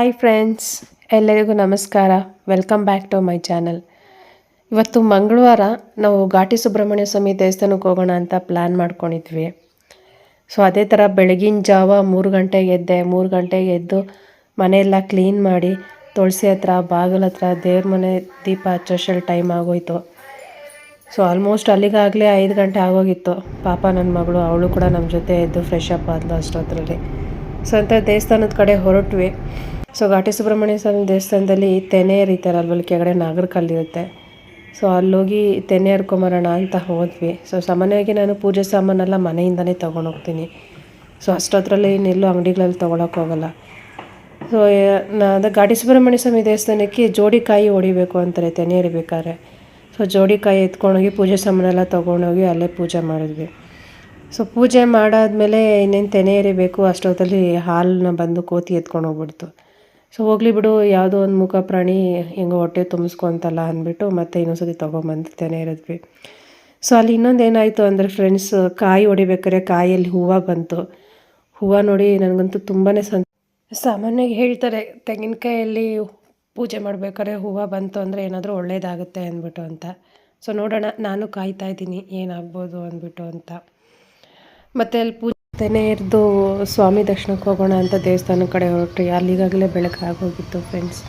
Hi friends ಎಲ್ಲರಿಗೂ ನಮಸ್ಕಾರ. Welcome back to my channel ಇವತ್ತು ಮಂಗಳವಾರ ನಾವು ಘಾಟಿ ಸುಬ್ರಹ್ಮಣ್ಯ ಸ್ವಾಮಿ ದೇವಸ್ಥಾನಕ್ಕೆ ಹೋಗೋಣ ಅಂತ ಪ್ಲ್ಯಾನ್ ಮಾಡ್ಕೊಂಡಿದ್ವಿ. ಸೊ ಅದೇ ಥರ ಬೆಳಗಿನ ಜಾವ ಮೂರು ಗಂಟೆಗೆ ಎದ್ದೆ, ಮೂರು ಗಂಟೆಗೆ ಎದ್ದು ಮನೆಯೆಲ್ಲ ಕ್ಲೀನ್ ಮಾಡಿ ತುಳಸಿ ಹತ್ರ, ಬಾಗಿಲ ಹತ್ರ, ದೇವ್ರ ಮನೆ ದೀಪ ಹಚ್ಚೋಷಲ್ ಟೈಮ್ ಆಗೋಯ್ತು. ಸೊ ಆಲ್ಮೋಸ್ಟ್ ಅಲ್ಲಿಗಾಗಲೇ ಐದು ಗಂಟೆ ಆಗೋಗಿತ್ತು. ಪಾಪ ನನ್ನ ಮಗಳು, ಅವಳು ಕೂಡ ನಮ್ಮ ಜೊತೆ ಎದ್ದು ಫ್ರೆಶ್ ಅಪ್ ಆದ್ಲು ಅಷ್ಟೊತ್ತರಲ್ಲಿ. ಸೊ ಅಂತ ದೇವಸ್ಥಾನದ ಕಡೆ ಹೊರಟ್ವಿ. ಸೊ ಘಾಟಿ ಸುಬ್ರಹ್ಮಣ್ಯ ಸ್ವಾಮಿ ದೇವಸ್ಥಾನದಲ್ಲಿ ತೆನೆ ಎರಿತಾರೆ ಅಲ್ವಲ್ಲಿ ಕೆಳಗಡೆ ನಾಗರ ಕಲ್ಲಿರುತ್ತೆ. ಸೊ ಅಲ್ಲೋಗಿ ತೆನೆ ಹರ್ಕೊಂಬರೋಣ ಅಂತ ಹೋದ್ವಿ. ಸೊ ಸಾಮಾನ್ಯವಾಗಿ ನಾನು ಪೂಜೆ ಸಾಮಾನೆಲ್ಲ ಮನೆಯಿಂದನೇ ತೊಗೊಂಡೋಗ್ತೀನಿ ಸೊ ಅಷ್ಟೊತ್ತರಲ್ಲಿ ಇನ್ನೆಲ್ಲೂ ಅಂಗಡಿಗಳಲ್ಲಿ ತೊಗೊಳಕ್ಕೆ ಹೋಗಲ್ಲ. ಸೊ ಅದು ಘಾಟಿ ಸುಬ್ರಹ್ಮಣ್ಯ ಸ್ವಾಮಿ ದೇವಸ್ಥಾನಕ್ಕೆ ಜೋಡಿಕಾಯಿ ಹೊಡಿಬೇಕು ಅಂತಾರೆ, ತೆನೆ ಎರಿಬೇಕಾದ್ರೆ. ಸೊ ಜೋಡಿಕಾಯಿ ಎತ್ಕೊಂಡೋಗಿ ಪೂಜೆ ಸಾಮಾನೆಲ್ಲ ತೊಗೊಂಡೋಗಿ ಅಲ್ಲೇ ಪೂಜೆ ಮಾಡಿದ್ವಿ. ಸೊ ಪೂಜೆ ಮಾಡಾದ್ಮೇಲೆ ಇನ್ನೇನು ತೆನೆ ಎರಿಬೇಕು, ಅಷ್ಟೊತ್ತಲ್ಲಿ ಹಾಲನ್ನ ಬಂದು ಕೋತಿ ಎತ್ಕೊಂಡು ಹೋಗ್ಬಿಡ್ತು. ಸೊ ಹೋಗ್ಲಿ ಬಿಡು, ಯಾವುದೋ ಒಂದು ಮುಖ ಪ್ರಾಣಿ ಹೆಂಗೋ ಹೊಟ್ಟೆ ತುಂಬಿಸ್ಕೊಂತಲ್ಲ ಅಂದ್ಬಿಟ್ಟು ಮತ್ತೆ ಇನ್ನೊಂದು ಸತಿ ತೆನೆ ಇರೋದ್ವಿ. ಸೊ ಅಲ್ಲಿ ಇನ್ನೊಂದು ಏನಾಯಿತು ಅಂದರೆ ಫ್ರೆಂಡ್ಸ್ ಕಾಯಿ ಹೊಡಿಬೇಕಾದ್ರೆ ಕಾಯಲ್ಲಿ ಹೂವು ಬಂತು. ಹೂವು ನೋಡಿ ನನಗಂತೂ ತುಂಬಾ ಸಂತ ಸಾಮಾನ್ಯವಾಗಿ ಹೇಳ್ತಾರೆ, ತೆಂಗಿನಕಾಯಲ್ಲಿ ಪೂಜೆ ಮಾಡಬೇಕಾದ್ರೆ ಹೂವು ಬಂತು ಅಂದರೆ ಏನಾದರೂ ಒಳ್ಳೇದಾಗುತ್ತೆ ಅಂದ್ಬಿಟ್ಟು ಅಂತ. ಸೊ ನೋಡೋಣ, ನಾನು ಕಾಯ್ತಾ ಇದ್ದೀನಿ, ಏನಾಗ್ಬೋದು ಅಂದ್ಬಿಟ್ಟು ಅಂತ. ಮತ್ತು ಅಲ್ಲಿ ಪೂಜೆನೇ ಇರ್ದು ಸ್ವಾಮಿ ದರ್ಶನಕ್ಕೆ ಹೋಗೋಣ ಅಂತ ದೇವಸ್ಥಾನದ ಕಡೆ ಹೊರಟ್ರಿ ಅಲ್ಲಿಗಾಗಲೇ ಬೆಳಗ್ಗೆ ಆಗೋಗಿತ್ತು ಫ್ರೆಂಡ್ಸ್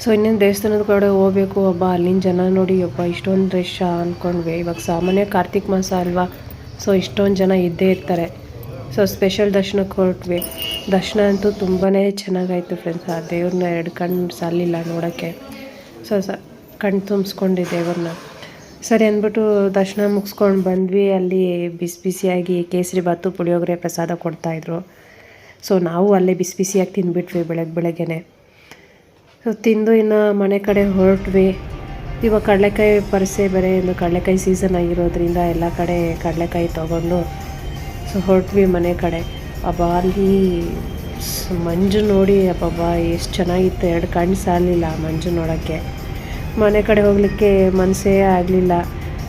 ಸೊ ಇನ್ನೇನು ದೇವಸ್ಥಾನದ ಕಡೆ ಹೋಗಬೇಕು? ಒಬ್ಬ ಅಲ್ಲಿನ ಜನ ನೋಡಿ, ಒಬ್ಬ ಇಷ್ಟೊಂದು ರಶ್ ಅಂದ್ಕೊಂಡ್ವಿ ಇವಾಗ ಸಾಮಾನ್ಯ ಕಾರ್ತಿಕ್ ಮಾಸ ಅಲ್ವಾ? ಸೊ ಇಷ್ಟೊಂದು ಜನ ಇದ್ದೇ ಇರ್ತಾರೆ. ಸೊ ಸ್ಪೆಷಲ್ ದರ್ಶನಕ್ಕೆ ಹೊರಟ್ವಿ. ದರ್ಶನ ಅಂತೂ ತುಂಬಾ ಚೆನ್ನಾಗಾಯಿತು ಫ್ರೆಂಡ್ಸ್ ಆ ದೇವ್ರನ್ನ ಎರಡು ಕಣ್ಣು ಸಾಲಿಲ್ಲ ನೋಡೋಕ್ಕೆ. ಸೊ ಸ, ಕಣ್ಣು ತುಂಬಿಸ್ಕೊಂಡೆ ದೇವ್ರನ್ನ. ಸರಿ ಅಂದ್ಬಿಟ್ಟು ದರ್ಶನ ಮುಗಿಸ್ಕೊಂಡು ಬಂದ್ವಿ. ಅಲ್ಲಿ ಬಿಸಿ ಬಿಸಿಯಾಗಿ ಕೇಸರಿ ಬಾತು ಪುಳಿಯೋಗರೆ ಪ್ರಸಾದ ಕೊಡ್ತಾಯಿದ್ರು ಸೊ ನಾವು ಅಲ್ಲೇ ಬಿಸಿ ಬಿಸಿಯಾಗಿ ತಿಂದ್ಬಿಟ್ವಿ ಬೆಳಗ್ಗೆ ಬೆಳಗ್ಗೆನೆ. ಸೊ ತಿಂದು ಇನ್ನು ಮನೆ ಕಡೆ ಹೊರಟ್ವಿ. ಇವಾಗ ಕಡಲೆಕಾಯಿ ಪರಿಸೆ ಬೇರೆ ಇನ್ನು ಕಡಲೆಕಾಯಿ ಸೀಸನ್ ಆಗಿರೋದ್ರಿಂದ ಎಲ್ಲ ಕಡೆ ಕಡಲೆಕಾಯಿ ತೊಗೊಂಡು ಸೊ, ಹೊರಟ್ವಿ ಮನೆ ಕಡೆ. ಅಬ್ಬಾ ಅಲ್ಲಿ ಮಂಜು ನೋಡಿ, ಅಬ್ಬಬ್ಬ, ಎಷ್ಟು ಚೆನ್ನಾಗಿತ್ತು. ಎರಡು ಕಣ್ಣು ಸಾಲಿಲ್ಲ ಮಂಜು ನೋಡೋಕ್ಕೆ. ಮನೆ ಕಡೆ ಹೋಗಲಿಕ್ಕೆ ಮನಸ್ಸೇ ಆಗಲಿಲ್ಲ.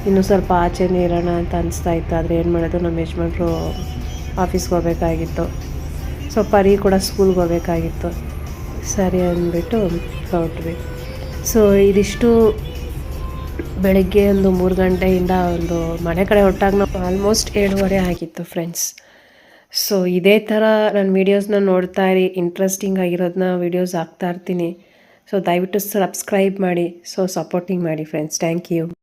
ಇನ್ನೂ ಸ್ವಲ್ಪ ಆಚೆನೇ ಇರೋಣ ಅಂತ ಅನಿಸ್ತಾ ಇತ್ತು. ಆದರೆ ಏನು ಮಾಡೋದು? ನಮ್ಮ ಯಜಮಾನ್ರು ಆಫೀಸ್ಗೆ ಹೋಗಬೇಕಾಗಿತ್ತು. ಸೊ ಪರಿ ಕೂಡ ಸ್ಕೂಲ್ಗೆ ಹೋಗಬೇಕಾಗಿತ್ತು. ಸರಿ ಅಂದ್ಬಿಟ್ಟು ಹೊರಟ್ವಿ. ಸೊ ಇದಿಷ್ಟು ಬೆಳಗ್ಗೆ ಒಂದು ಮೂರು ಗಂಟೆಯಿಂದ ಒಂದು ಮನೆ ಕಡೆ ಹೊಟ್ಟಾಗ ನಾವು ಆಲ್ಮೋಸ್ಟ್ ಏಳುವರೆ ಆಗಿತ್ತು ಫ್ರೆಂಡ್ಸ್ ಸೊ ಇದೇ ಥರ ನನ್ನ ವೀಡಿಯೋಸ್ನ ನೋಡ್ತಾ ಇರಿ. ಇಂಟ್ರೆಸ್ಟಿಂಗ್ ಆಗಿರೋದನ್ನ ವೀಡಿಯೋಸ್ ಹಾಕ್ತಾ ಇರ್ತೀನಿ. ಸೊ ದಯವಿಟ್ಟು ಸಬ್ಸ್ಕ್ರೈಬ್ ಮಾಡಿ ಸೊ ಸಪೋರ್ಟಿಂಗ್ ಮಾಡಿ ಫ್ರೆಂಡ್ಸ್ ಥ್ಯಾಂಕ್ ಯು